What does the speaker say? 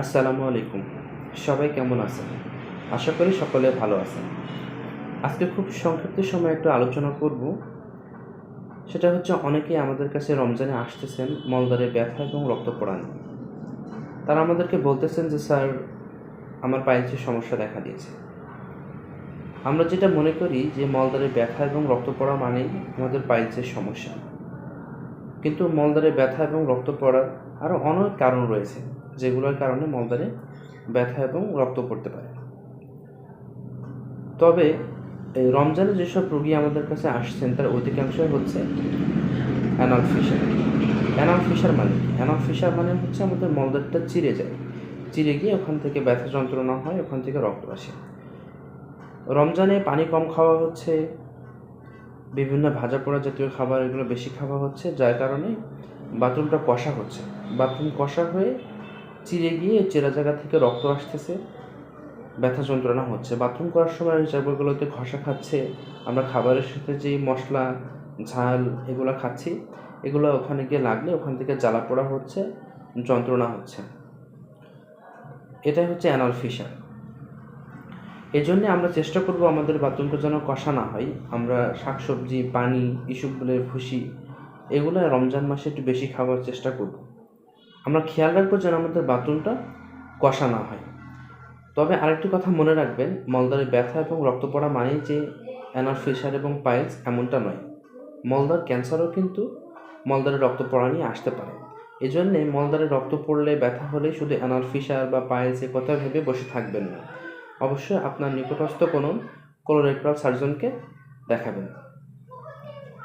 আসসালামু আলাইকুম। সবাই কেমন আছেন? আশা করি সকলে ভালো আছেন। আজকে খুব সংক্ষিপ্ত সময় একটু আলোচনা করব। সেটা হচ্ছে অনেকেই আমাদের কাছে রমজানে আসতেছেন মলদারে ব্যথা এবং রক্ত পড়া নিয়ে। তারা আমাদেরকে বলতেছেন যে, স্যার, আমার পাইলসের সমস্যা দেখা দিয়েছে। আমরা যেটা মনে করি যে মলদারে ব্যথা এবং রক্ত পড়া মানেই আমাদের পাইলসের সমস্যা। কিন্তু মলদারে ব্যথা এবং রক্ত পড়ার আরও অনেক কারণ রয়েছে। যেগুলোর কারণে মলদারে ব্যথা এবং রক্ত পড়তে পারে। তবে এই রমজানে যেসব রোগী আমাদের কাছে আসছেন, তার অধিকাংশই হচ্ছে অ্যানাল ফিশার। অ্যানাল ফিশার মানে অ্যানাল ফিশার মানে হচ্ছে আমাদের মলদারটা চিরে যায়। চিরে গিয়ে ওখান থেকে ব্যথা যন্ত্রণা হয়, ওখান থেকে রক্ত আসে। রমজানে পানি কম খাওয়া হচ্ছে, বিভিন্ন ভাজা পোড়া জাতীয় খাবার এগুলো বেশি খাওয়া হচ্ছে, যার কারণে বাথরুমটা কষা হচ্ছে। বাথরুম কষা হয়ে চিরে গিয়ে চেরা জায়গা থেকে রক্ত আসতেছে, ব্যথা যন্ত্রণা হচ্ছে। বাথরুম করার সময় জায়গাগুলোতে ঘষা খাচ্ছে, আমরা খাবারের সাথে যেই মশলা, ঝাল এগুলো খাচ্ছি, এগুলো ওখানে গিয়ে লাগলে ওখান থেকে জ্বালা পোড়া হচ্ছে, যন্ত্রণা হচ্ছে। এটাই হচ্ছে অ্যানাল ফিশার এই জন্যে আমরা চেষ্টা করব আমাদের বাথরুমটা যেন কষা না হয়। আমরা শাকসবজি, পানি ইসবগুলের ভুসি, এগুলো রমজান মাসে একটু বেশি খাওয়ার চেষ্টা করব। আমরা খেয়াল রাখব যেন আমাদের বাথরুমটা কষা না হয়। তবে আরেকটি কথা মনে রাখবেন মলদারে ব্যথা এবং রক্ত পড়া মানেই যে অ্যানার ফিশার এবং পাইলস এমনটা নয়। মলদার ক্যান্সারও কিন্তু মলদারে রক্ত পড়া নিয়ে আসতে পারে। এই জন্যে মলদারে রক্ত পড়লে ব্যথা হলে শুধু অ্যানাল ফিশার বা পাইলস এ কথা ভেবে বসে থাকবেন না। অবশ্যই আপনার নিকটস্থ কোনো কোলোরেক্টাল সার্জনকে দেখাবেন।